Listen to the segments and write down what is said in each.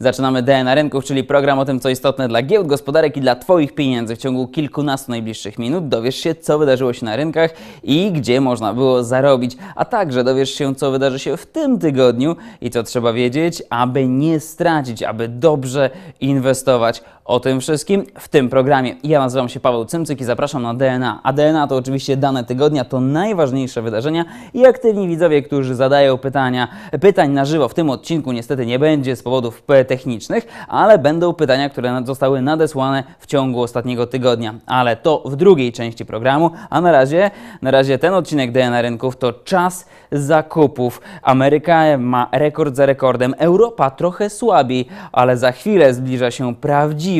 Zaczynamy DNA Rynków, czyli program o tym, co istotne dla giełd, gospodarek i dla Twoich pieniędzy. W ciągu kilkunastu najbliższych minut dowiesz się, co wydarzyło się na rynkach i gdzie można było zarobić, a także dowiesz się, co wydarzy się w tym tygodniu i co trzeba wiedzieć, aby nie stracić, aby dobrze inwestować. O tym wszystkim w tym programie. Ja nazywam się Paweł Cymcyk i zapraszam na DNA. A DNA to oczywiście dane tygodnia, to najważniejsze wydarzenia i aktywni widzowie, którzy zadają pytania. Pytań na żywo w tym odcinku niestety nie będzie z powodów technicznych, ale będą pytania, które zostały nadesłane w ciągu ostatniego tygodnia. Ale to w drugiej części programu, a na razie, na razie ten odcinek DNA Rynków to czas zakupów. Ameryka ma rekord za rekordem, Europa trochę słabiej, ale za chwilę zbliża się prawdziwy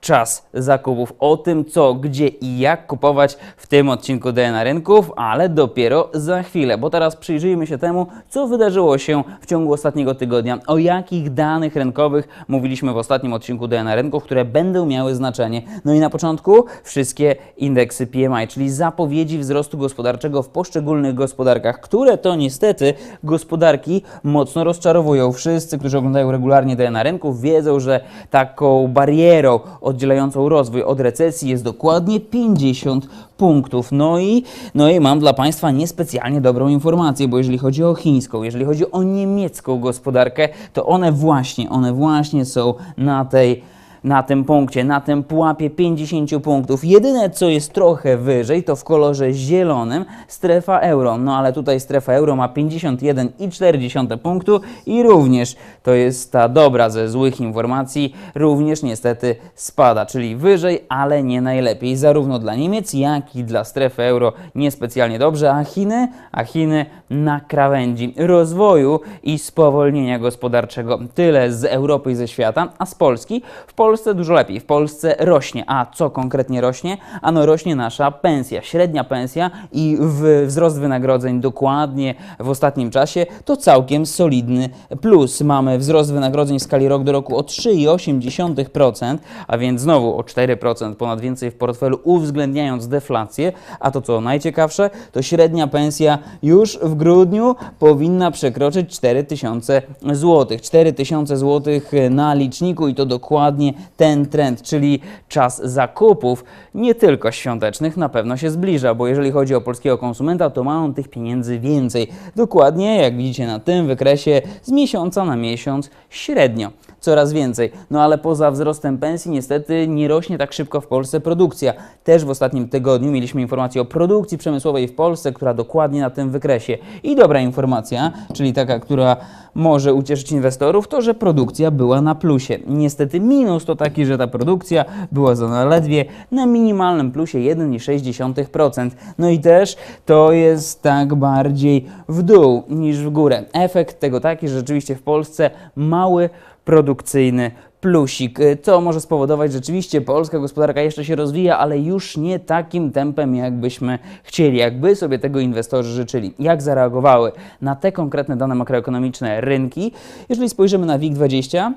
czas zakupów. O tym, co, gdzie i jak kupować w tym odcinku DNA Rynków, ale dopiero za chwilę, bo teraz przyjrzyjmy się temu, co wydarzyło się w ciągu ostatniego tygodnia, o jakich danych rynkowych mówiliśmy w ostatnim odcinku DNA Rynków, które będą miały znaczenie. No i na początku wszystkie indeksy PMI, czyli zapowiedzi wzrostu gospodarczego w poszczególnych gospodarkach, które to niestety gospodarki mocno rozczarowują. Wszyscy, którzy oglądają regularnie DNA Rynków, wiedzą, że taką barierą oddzielającą rozwój od recesji jest dokładnie 50 punktów. No i, no i mam dla Państwa niespecjalnie dobrą informację, bo jeżeli chodzi o chińską, jeżeli chodzi o niemiecką gospodarkę, to one właśnie, one właśnie są na tej na tym punkcie, na tym pułapie 50 punktów. Jedyne, co jest trochę wyżej, to w kolorze zielonym strefa euro. No ale tutaj strefa euro ma 51,4 punktu i również to jest ta dobra ze złych informacji, również niestety spada, czyli wyżej, ale nie najlepiej. Zarówno dla Niemiec, jak i dla strefy euro niespecjalnie dobrze, a Chiny, a Chiny na krawędzi rozwoju i spowolnienia gospodarczego. Tyle z Europy i ze świata, a z Polski w Polsce dużo lepiej. W Polsce rośnie. A co konkretnie rośnie? Ano rośnie nasza pensja, średnia pensja i wzrost wynagrodzeń dokładnie w ostatnim czasie to całkiem solidny plus. Mamy wzrost wynagrodzeń w skali rok do roku o 3,8%, a więc znowu o 4% ponad więcej w portfelu uwzględniając deflację. A to co najciekawsze, to średnia pensja już w grudniu powinna przekroczyć 4000 zł. 4000 zł na liczniku i to dokładnie ten trend, czyli czas zakupów, nie tylko świątecznych, na pewno się zbliża, bo jeżeli chodzi o polskiego konsumenta, to ma on tych pieniędzy więcej. Dokładnie, jak widzicie na tym wykresie, z miesiąca na miesiąc średnio. Coraz więcej. No ale poza wzrostem pensji, niestety nie rośnie tak szybko w Polsce produkcja. Też w ostatnim tygodniu mieliśmy informację o produkcji przemysłowej w Polsce, która dokładnie na tym wykresie. I dobra informacja, czyli taka, która może ucieszyć inwestorów, to że produkcja była na plusie. Niestety minus to taki, że ta produkcja była zaledwie na minimalnym plusie 1,6%. No i też to jest tak bardziej w dół niż w górę. Efekt tego taki, że rzeczywiście w Polsce mały produkcyjny plusik. To może spowodować, że rzeczywiście polska gospodarka jeszcze się rozwija, ale już nie takim tempem, jakbyśmy chcieli, jakby sobie tego inwestorzy życzyli. Jak zareagowały na te konkretne dane makroekonomiczne rynki? Jeżeli spojrzymy na WIG20,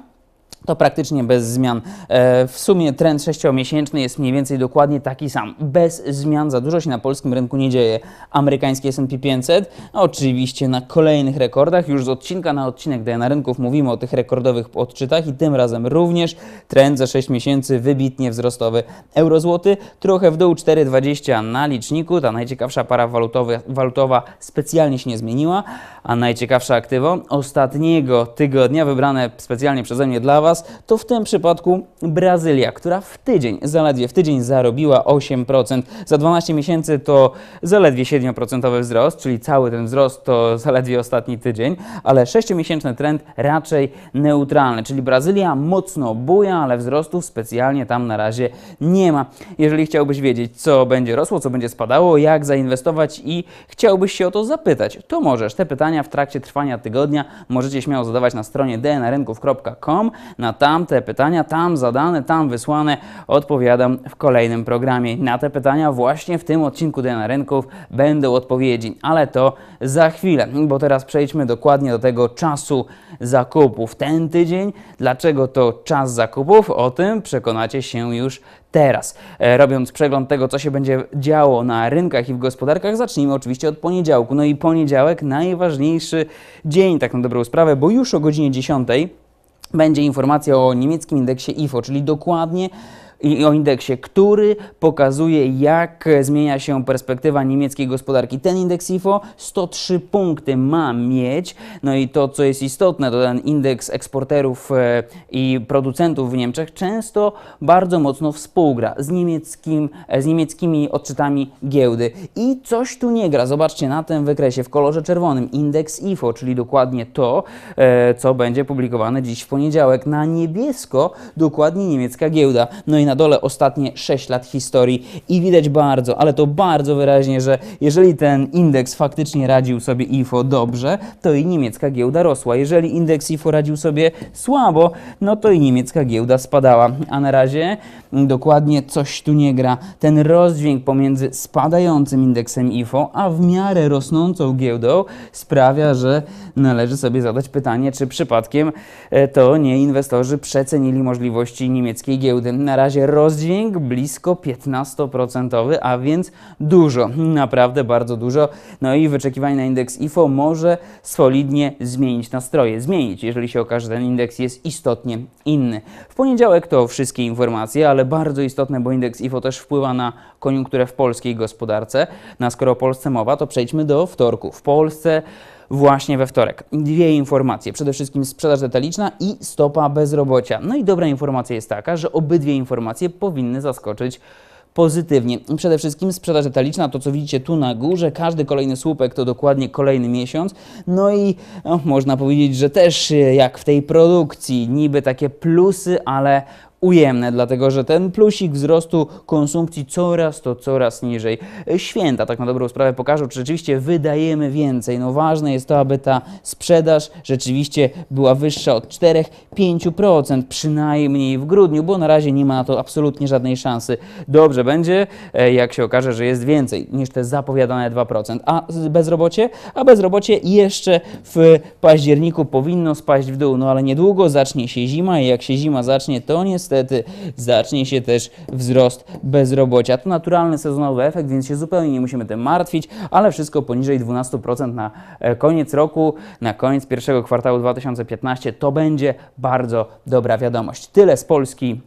to praktycznie bez zmian. E, w sumie trend sześciomiesięczny jest mniej więcej dokładnie taki sam. Bez zmian za dużo się na polskim rynku nie dzieje. Amerykański S&P 500 oczywiście na kolejnych rekordach. Już z odcinka na odcinek DNA Rynków mówimy o tych rekordowych odczytach i tym razem również trend za 6 miesięcy wybitnie wzrostowy. Eurozłoty trochę w dół 4,20 na liczniku. Ta najciekawsza para walutowa, walutowa specjalnie się nie zmieniła, a najciekawsze aktywo ostatniego tygodnia wybrane specjalnie przeze mnie dla Was to w tym przypadku Brazylia, która w tydzień, zaledwie w tydzień zarobiła 8%. Za 12 miesięcy to zaledwie 7% wzrost, czyli cały ten wzrost to zaledwie ostatni tydzień, ale 6-miesięczny trend raczej neutralny, czyli Brazylia mocno buja, ale wzrostów specjalnie tam na razie nie ma. Jeżeli chciałbyś wiedzieć, co będzie rosło, co będzie spadało, jak zainwestować i chciałbyś się o to zapytać, to możesz. Te pytania w trakcie trwania tygodnia możecie śmiało zadawać na stronie dnarynków.com na tamte pytania, tam zadane, tam wysłane, odpowiadam w kolejnym programie. Na te pytania właśnie w tym odcinku DNA Rynków będą odpowiedzi, ale to za chwilę, bo teraz przejdźmy dokładnie do tego czasu zakupów. Ten tydzień, dlaczego to czas zakupów? O tym przekonacie się już teraz. E, robiąc przegląd tego, co się będzie działo na rynkach i w gospodarkach, zacznijmy oczywiście od poniedziałku. No i poniedziałek najważniejszy dzień, tak na dobrą sprawę, bo już o godzinie 10 będzie informacja o niemieckim indeksie IFO, czyli dokładnie i o indeksie, który pokazuje, jak zmienia się perspektywa niemieckiej gospodarki. Ten indeks IFO 103 punkty ma mieć. No i to, co jest istotne, to ten indeks eksporterów e, i producentów w Niemczech często bardzo mocno współgra z, niemieckim, e, z niemieckimi odczytami giełdy. I coś tu nie gra. Zobaczcie na tym wykresie w kolorze czerwonym indeks IFO, czyli dokładnie to, e, co będzie publikowane dziś w poniedziałek. Na niebiesko dokładnie niemiecka giełda. No i na dole ostatnie 6 lat historii i widać bardzo, ale to bardzo wyraźnie, że jeżeli ten indeks faktycznie radził sobie IFO dobrze, to i niemiecka giełda rosła. Jeżeli indeks IFO radził sobie słabo, no to i niemiecka giełda spadała. A na razie dokładnie coś tu nie gra. Ten rozdźwięk pomiędzy spadającym indeksem IFO, a w miarę rosnącą giełdą sprawia, że należy sobie zadać pytanie, czy przypadkiem e, to nie inwestorzy przecenili możliwości niemieckiej giełdy. Na razie rozdźwięk blisko 15%, a więc dużo, naprawdę bardzo dużo. No i wyczekiwanie na indeks IFO może solidnie zmienić nastroje. Zmienić, jeżeli się okaże, że ten indeks jest istotnie inny. W poniedziałek to wszystkie informacje, ale bardzo istotne, bo indeks IFO też wpływa na koniunkturę w polskiej gospodarce. No a skoro o Polsce mowa, to przejdźmy do wtorku. W Polsce właśnie we wtorek. Dwie informacje. Przede wszystkim sprzedaż detaliczna i stopa bezrobocia. No i dobra informacja jest taka, że obydwie informacje powinny zaskoczyć pozytywnie. Przede wszystkim sprzedaż detaliczna, to co widzicie tu na górze, każdy kolejny słupek to dokładnie kolejny miesiąc. No i no, można powiedzieć, że też jak w tej produkcji, niby takie plusy, ale ujemne, dlatego że ten plusik wzrostu konsumpcji coraz to coraz niżej. Święta tak na dobrą sprawę pokażą, czy rzeczywiście wydajemy więcej. No ważne jest to, aby ta sprzedaż rzeczywiście była wyższa od 4-5% przynajmniej w grudniu, bo na razie nie ma na to absolutnie żadnej szansy. Dobrze będzie, e, jak się okaże, że jest więcej niż te zapowiadane 2%. A bezrobocie? A bezrobocie jeszcze w październiku powinno spaść w dół, no ale niedługo zacznie się zima i jak się zima zacznie, to niestety niestety zacznie się też wzrost bezrobocia. To naturalny sezonowy efekt, więc się zupełnie nie musimy tym martwić, ale wszystko poniżej 12% na e, koniec roku, na koniec pierwszego kwartału 2015 to będzie bardzo dobra wiadomość. Tyle z Polski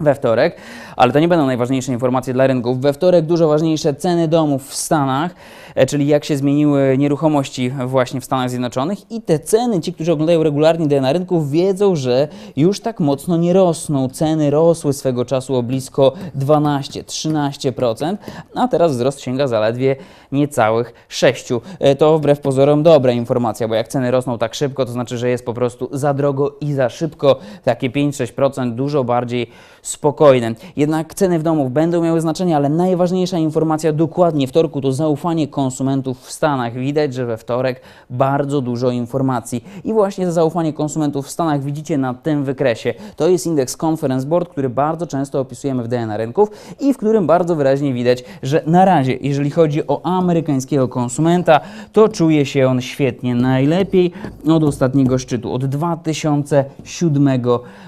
we wtorek, ale to nie będą najważniejsze informacje dla rynków. We wtorek dużo ważniejsze ceny domów w Stanach, e, czyli jak się zmieniły nieruchomości właśnie w Stanach Zjednoczonych i te ceny, ci, którzy oglądają regularnie DNA rynków, wiedzą, że już tak mocno nie rosną. Ceny rosły swego czasu o blisko 12-13%, a teraz wzrost sięga zaledwie niecałych 6%. E, to wbrew pozorom dobra informacja, bo jak ceny rosną tak szybko, to znaczy, że jest po prostu za drogo i za szybko. Takie 5-6% dużo bardziej spokojne. Jednak ceny w domów będą miały znaczenie, ale najważniejsza informacja dokładnie wtorku to zaufanie konsumentów w Stanach. Widać, że we wtorek bardzo dużo informacji. I właśnie za zaufanie konsumentów w Stanach widzicie na tym wykresie. To jest indeks Conference Board, który bardzo często opisujemy w DNA rynków i w którym bardzo wyraźnie widać, że na razie, jeżeli chodzi o amerykańskiego konsumenta, to czuje się on świetnie, najlepiej od ostatniego szczytu, od 2007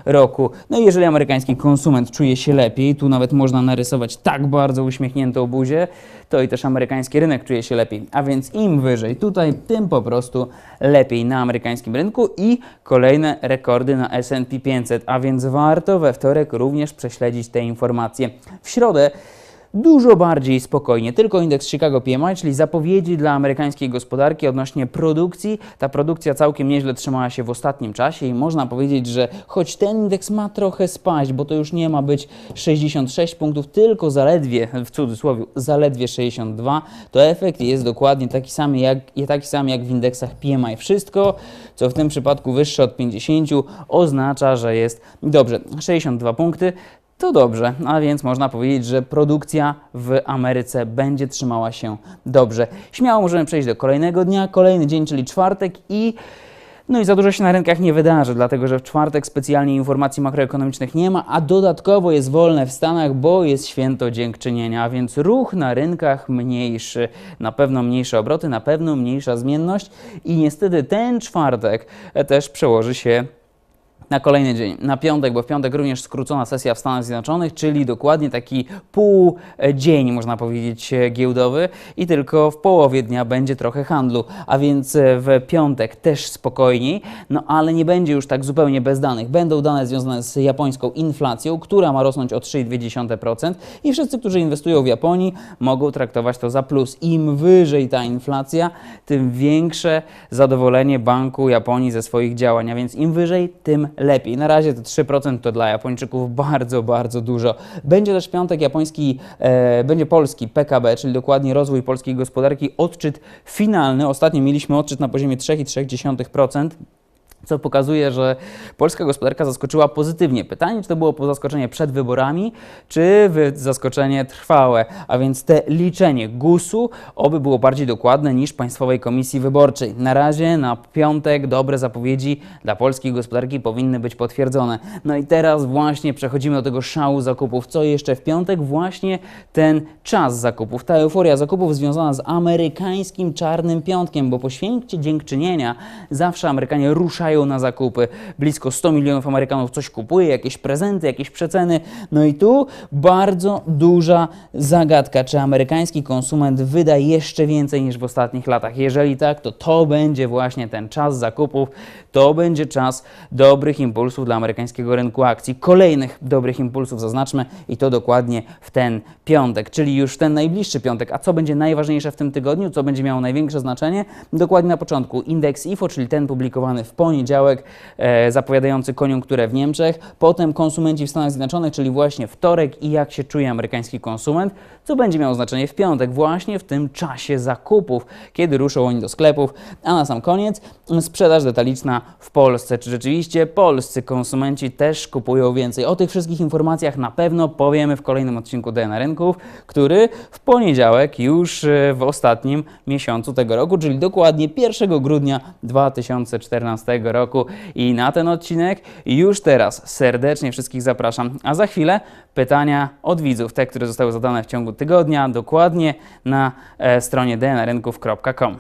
roku. No i jeżeli amerykański konsument konsument czuje się lepiej, tu nawet można narysować tak bardzo uśmiechniętą buzię, to i też amerykański rynek czuje się lepiej. A więc im wyżej tutaj, tym po prostu lepiej na amerykańskim rynku i kolejne rekordy na S&P 500, a więc warto we wtorek również prześledzić te informacje. W środę dużo bardziej spokojnie. Tylko indeks Chicago PMI, czyli zapowiedzi dla amerykańskiej gospodarki odnośnie produkcji. Ta produkcja całkiem nieźle trzymała się w ostatnim czasie i można powiedzieć, że choć ten indeks ma trochę spaść, bo to już nie ma być 66 punktów, tylko zaledwie, w cudzysłowie, zaledwie 62, to efekt jest dokładnie taki sam jak, taki sam jak w indeksach PMI. Wszystko, co w tym przypadku wyższe od 50, oznacza, że jest dobrze. 62 punkty to dobrze, a więc można powiedzieć, że produkcja w Ameryce będzie trzymała się dobrze. Śmiało możemy przejść do kolejnego dnia, kolejny dzień, czyli czwartek i no i za dużo się na rynkach nie wydarzy, dlatego że w czwartek specjalnie informacji makroekonomicznych nie ma, a dodatkowo jest wolne w Stanach, bo jest święto dziękczynienia, a więc ruch na rynkach mniejszy, na pewno mniejsze obroty, na pewno mniejsza zmienność i niestety ten czwartek też przełoży się na kolejny dzień, na piątek, bo w piątek również skrócona sesja w Stanach Zjednoczonych, czyli dokładnie taki pół dzień, można powiedzieć, e, giełdowy i tylko w połowie dnia będzie trochę handlu, a więc e, w piątek też spokojniej, no ale nie będzie już tak zupełnie bez danych. Będą dane związane z japońską inflacją, która ma rosnąć o 3,2% i wszyscy, którzy inwestują w Japonii, mogą traktować to za plus. Im wyżej ta inflacja, tym większe zadowolenie Banku Japonii ze swoich działań, a więc im wyżej, tym lepiej. Na razie te 3% to dla Japończyków bardzo, bardzo dużo. Będzie też piątek japoński, e, będzie polski PKB, czyli dokładnie rozwój polskiej gospodarki, odczyt finalny. Ostatnio mieliśmy odczyt na poziomie 3,3%. Co pokazuje, że polska gospodarka zaskoczyła pozytywnie. Pytanie, czy to było zaskoczenie przed wyborami, czy zaskoczenie trwałe, a więc te liczenie GUS-u oby było bardziej dokładne niż Państwowej Komisji Wyborczej. Na razie na piątek dobre zapowiedzi dla polskiej gospodarki powinny być potwierdzone. No i teraz właśnie przechodzimy do tego szału zakupów. Co jeszcze w piątek? Właśnie ten czas zakupów, ta euforia zakupów związana z amerykańskim czarnym piątkiem, bo po święcie dziękczynienia zawsze Amerykanie ruszają na zakupy. Blisko 100 milionów Amerykanów coś kupuje, jakieś prezenty, jakieś przeceny. No i tu bardzo duża zagadka, czy amerykański konsument wyda jeszcze więcej niż w ostatnich latach. Jeżeli tak, to to będzie właśnie ten czas zakupów, to będzie czas dobrych impulsów dla amerykańskiego rynku akcji. Kolejnych dobrych impulsów zaznaczmy i to dokładnie w ten piątek, czyli już ten najbliższy piątek. A co będzie najważniejsze w tym tygodniu, co będzie miało największe znaczenie? Dokładnie na początku indeks IFO, czyli ten publikowany w poniedziałek, e, zapowiadający koniunkturę w Niemczech. Potem konsumenci w Stanach Zjednoczonych, czyli właśnie wtorek i jak się czuje amerykański konsument, co będzie miało znaczenie w piątek, właśnie w tym czasie zakupów, kiedy ruszą oni do sklepów. A na sam koniec sprzedaż detaliczna w Polsce. Czy rzeczywiście polscy konsumenci też kupują więcej? O tych wszystkich informacjach na pewno powiemy w kolejnym odcinku DNA Rynków, który w poniedziałek już e, w ostatnim miesiącu tego roku, czyli dokładnie 1 grudnia 2014 roku. I na ten odcinek już teraz serdecznie wszystkich zapraszam. A za chwilę pytania od widzów, te, które zostały zadane w ciągu tygodnia, dokładnie na e, stronie dnrynków.com.